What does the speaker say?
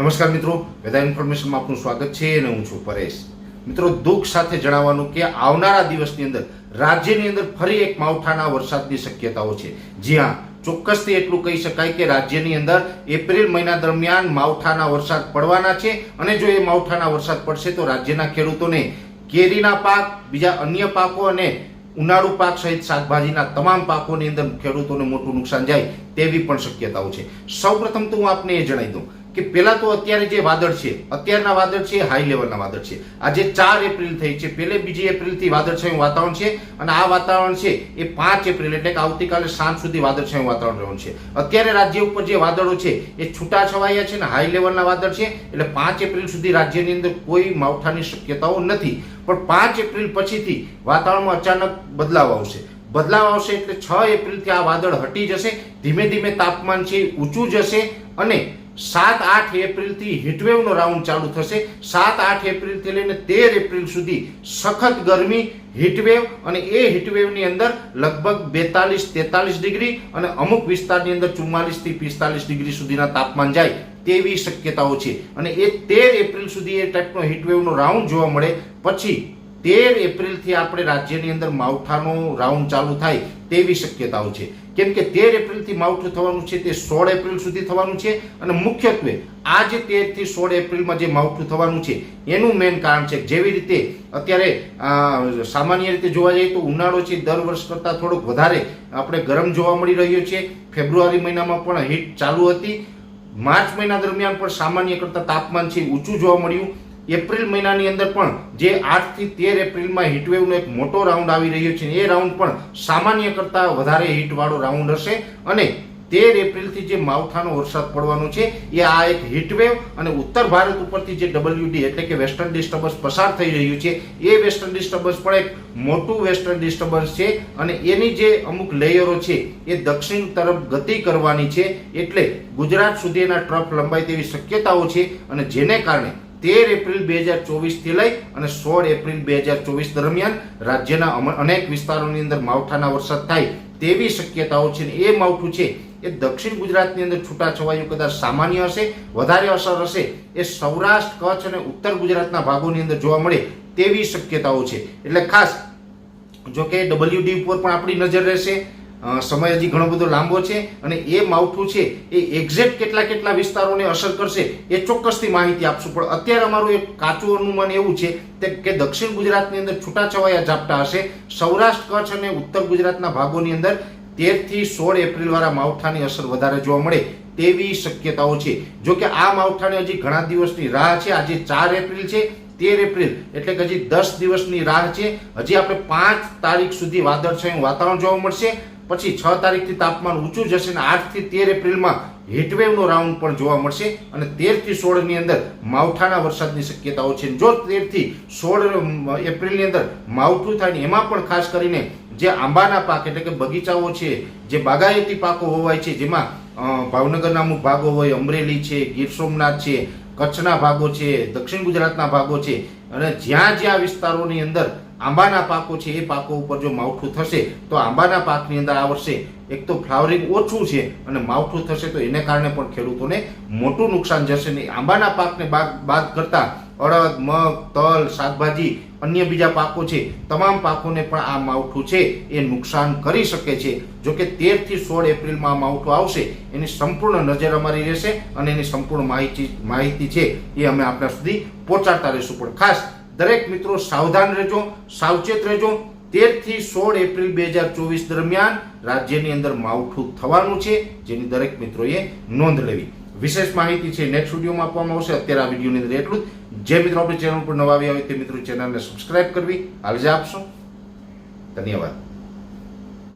નમસ્કાર મિત્રો વેદા ઇન્ફોર્મેશનમાં આપનું સ્વાગત છે અને હું છું પરેશ. મિત્રો, દુઃખ સાથે જણાવવાનું કે આવનારા દિવસની અંદર રાજ્યની અંદર ફરી એક માવઠાના વરસાદની શક્યતાઓ છે. જી હા, ચોક્કસથી એટલું કહી શકાય કે રાજ્યની અંદર એપ્રિલ મહિના દરમિયાન માવઠાના વરસાદ પડવાના છે અને જો એ માવઠાના વરસાદ પડશે તો રાજ્યના ખેડૂતોને કેરીના પાક, બીજા અન્ય પાકો અને ઉનાળુ પાક સહિત શાકભાજીના તમામ પાકોની અંદર ખેડૂતોને મોટું નુકસાન જાય તેવી પણ શક્યતાઓ છે. સૌપ્રથમ તો હું આપને એ જણાવી દઉં. કે પેલા તો અત્યારે જે વાદળ છે, અત્યારના વાદળ છે હાઈ લેવલના વાદળ છે. આજે ચાર એપ્રિલ થઈ છે. પહેલે બીજી એપ્રિલથી વાદળછાયું વાતાવરણ છે અને આ વાતાવરણ છે એ પાંચ એપ્રિલ એટલે કે આવતીકાલે સાંજ સુધી વાદળછાયું વાતાવરણ રહેવાનું છે. અત્યારે રાજ્ય ઉપર જે વાદળો છે એ છૂટા છવાયા છે ને હાઈ લેવલના વાદળ છે એટલે પાંચ એપ્રિલ સુધી રાજ્યની અંદર કોઈ માવઠાની શક્યતાઓ નથી. પણ પાંચ એપ્રિલ પછીથી વાતાવરણમાં અચાનક બદલાવ આવશે. બદલાવ આવશે એટલે છ એપ્રિલથી આ વાદળ હટી જશે. ધીમે ધીમે તાપમાન છે ઊંચું જશે અને સાત આઠ એપ્રિલથી હીટવેવનો રાઉન્ડ ચાલુ થશે. સાત આઠ એપ્રિલથી લઈને તેર એપ્રિલ સુધી સખત ગરમી, હીટવેવ અને એ હીટવેવની અંદર લગભગ બેતાલીસ, તેતાલીસ ડિગ્રી અને અમુક વિસ્તારની અંદર ચુમ્માલીસથી પિસ્તાલીસ ડિગ્રી સુધીના તાપમાન જાય તેવી શક્યતાઓ છે. અને એ તેર એપ્રિલ સુધી એ ટાઈપનો હીટવેવનો રાઉન્ડ જોવા મળે. પછી તેર એપ્રિલથી આપણે રાજ્યની અંદર માવઠાનો રાઉન્ડ ચાલુ થાય તેવી શક્યતાઓ છે. કેમ કે તેર એપ્રિલથી માવઠું થવાનું છે તે સોળ એપ્રિલ સુધી થવાનું છે અને મુખ્યત્વે આ જે તેરથી સોળ એપ્રિલમાં જે માવઠું થવાનું છે એનું મેઇન કારણ છે જેવી રીતે અત્યારે સામાન્ય રીતે જોવા જઈએ તો ઉનાળો છે દર વર્ષ કરતાં થોડોક વધારે આપણે ગરમ જોવા મળી રહ્યો છે. ફેબ્રુઆરી મહિનામાં પણ હીટ ચાલુ હતી. માર્ચ મહિના દરમિયાન પણ સામાન્ય કરતાં તાપમાન છે ઊંચું જોવા મળ્યું. એપ્રિલ મહિનાની અંદર પણ જે આઠથી તેર એપ્રિલમાં હીટવેવનો એક મોટો રાઉન્ડ આવી રહ્યો છે એ રાઉન્ડ પણ સામાન્ય કરતાં વધારે હીટવાળો રાઉન્ડ હશે અને તેર એપ્રિલથી જે માવઠાનો વરસાદ પડવાનો છે, એ આ એક હીટવેવ અને ઉત્તર ભારત ઉપરથી જે ડબલ્યુડી એટલે કે વેસ્ટર્ન ડિસ્ટર્બન્સ પસાર થઈ રહ્યું છે, એ વેસ્ટર્ન ડિસ્ટર્બન્સ પણ એક મોટું વેસ્ટર્ન ડિસ્ટર્બન્સ છે અને એની જે અમુક લેયરો છે, એ દક્ષિણ તરફ ગતિ કરવાની છે, એટલે ગુજરાત સુધી એના ટ્રફ લંબાઈ તેવી શક્યતાઓ છે અને જેને કારણે તેર એપ્રિલ બે હજાર ચોવીસથી લઈ અને સોળ એપ્રિલ બે હજાર ચોવીસ દરમિયાન રાજ્યના અનેક વિસ્તારોની અંદર માવઠાના વરસાદ થાય તેવી શક્યતાઓ છે એ માવઠું છે એ દક્ષિણ ગુજરાતની અંદર છૂટાછવાયું કદાચ સામાન્ય હશે, વધારે અસર હશે એ સૌરાષ્ટ્ર, કચ્છ અને ઉત્તર ગુજરાતના ભાગોની અંદર જોવા મળે તેવી શક્યતાઓ છે. એટલે ખાસ જો કે ડબલ્યુડી ઉપર પણ આપણી નજર રહેશે સમય હજી ઘણો બધો લાંબો છે અને એ માવઠું છે એ એક્ઝેક્ટ કેટલા કેટલા વિસ્તારોને અસર કરશે એ ચોક્કસથી માહિતી આપશું. પણ અત્યારે અમારું એક કાચું અનુમાન એવું છે કે દક્ષિણ ગુજરાતની અંદર છૂટાછવાયા ઝાપટા હશે. સૌરાષ્ટ્ર, કચ્છ અને ઉત્તર ગુજરાતના ભાગોની અંદર તેરથી સોળ એપ્રિલવાળા માવઠાની અસર વધારે જોવા મળે તેવી શક્યતાઓ છે. જો કે આ માવઠાને હજી ઘણા દિવસની રાહ છે. આજે ચાર એપ્રિલ છે, તેર એપ્રિલ એટલે કે હજી દસ દિવસની રાહ છે. હજી આપણે પાંચ તારીખ સુધી વાદળછાયું વાતાવરણ જોવા મળશે. પછી છ તારીખથી તાપમાન ઊંચું જશે અને આઠથી તેર એપ્રિલમાં હીટવેવનો રાઉન્ડ પણ જોવા મળશે અને તેરથી સોળની અંદર માવઠાના વરસાદની શક્યતાઓ છે. જો તેરથી સોળ એપ્રિલની અંદર માવઠું થાય ને એમાં પણ ખાસ કરીને જે આંબાના પાક એટલે કે બગીચાઓ છે, જે બાગાયતી પાકો હોવાય છે, જેમાં ભાવનગરના અમુક ભાગો હોય, અમરેલી છે, ગીર સોમનાથ છે, કચ્છના ભાગો છે, દક્ષિણ ગુજરાતના ભાગો છે, અને જ્યાં જ્યાં વિસ્તારોની અંદર આંબાના પાકો છે, એ પાકો ઉપર જો માવઠું થશે, તો આંબાના પાકની અંદર આ વર્ષે એક તો ફ્લાવરિંગ ઓછું છે અને માવઠું થશે તો એને કારણે પણ ખેડૂતોને મોટું નુકસાન જશે નહીં આંબાના પાકને બાદ કરતા અડદ, મગ, તલ, શાકભાજી, અન્ય બીજા પાકો છે, તમામ પાકોને પણ આ માવઠું છે, એ નુકસાન કરી શકે છે. જો કે તેરથી સોળ એપ્રિલમાં આ માવઠું આવશે, એની સંપૂર્ણ નજર અમારી રહેશે અને એની સંપૂર્ણ માહિતી માહિતી છે એ અમે આપણા સુધી પહોંચાડતા રહીશું. પણ ખાસ દરેક મિત્રો સાવધાન રહેજો, સાવચેત રહેજો. તેરથી સોળ એપ્રિલ બે હજાર ચોવીસ દરમિયાન રાજ્યની અંદર માવઠું થવાનું છે, જેની દરેક મિત્રોએ નોંધ લેવી. વિશેષ માહિતી છે, નેક્સ્ટ વિડીયોમાં આપવામાં આવશે. અત્યારે આ વિડીયોની અંદર એટલું જ. જે મિત્રો આપણી ચેનલ પર નવા આવ્યા હોય તે મિત્રો ચેનલને સબસ્ક્રાઇબ કરવી. હાલજા આપશો. ધન્યવાદ.